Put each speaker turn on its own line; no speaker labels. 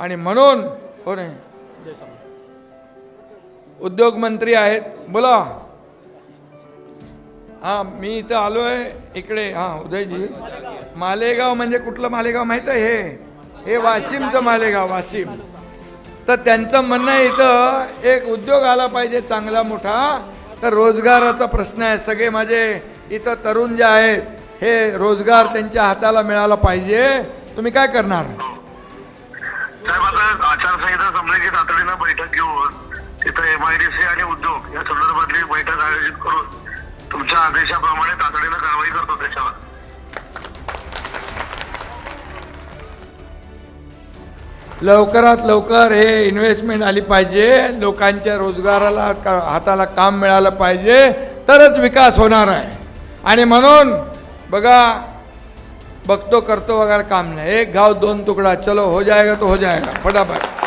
आणि म्हणून हो नाही उद्योग मंत्री आहेत. बोला. हा मी इथं आलोय. इकडे हा उदयजी. मालेगाव म्हणजे कुठलं मालेगाव माहीत आहे? हे हे वाशिमचं मालेगाव वाशिम. तर त्यांचं म्हणणं आहे इथं एक उद्योग आला पाहिजे चांगला मोठा. तर रोजगाराचा प्रश्न आहे. सगळे माझे इथं तरुण जे आहेत हे रोजगार त्यांच्या हाताला मिळाला पाहिजे. तुम्ही काय करणार?
आता आचारसंहिता संबंधी तातडीनं बैठक घेऊन तिथं एमआयडीसी आणि उद्योग या संदर्भातली बैठक आयोजित करून तुमच्या आदेशाप्रमाणे तातडीनं कारवाई करतो त्याच्यावर.
लवकरात लवकर हे इन्व्हेस्टमेंट आली पाहिजे लोकांच्या रोजगाराला का- हाताला काम मिळालं पाहिजे तरच विकास होणार आहे. आणि म्हणून बघा बघतो करतो वगैरे काम नाही. एक गाव दोन तुकडा चलो हो जाएगा तो हो जाएगा फटाफट.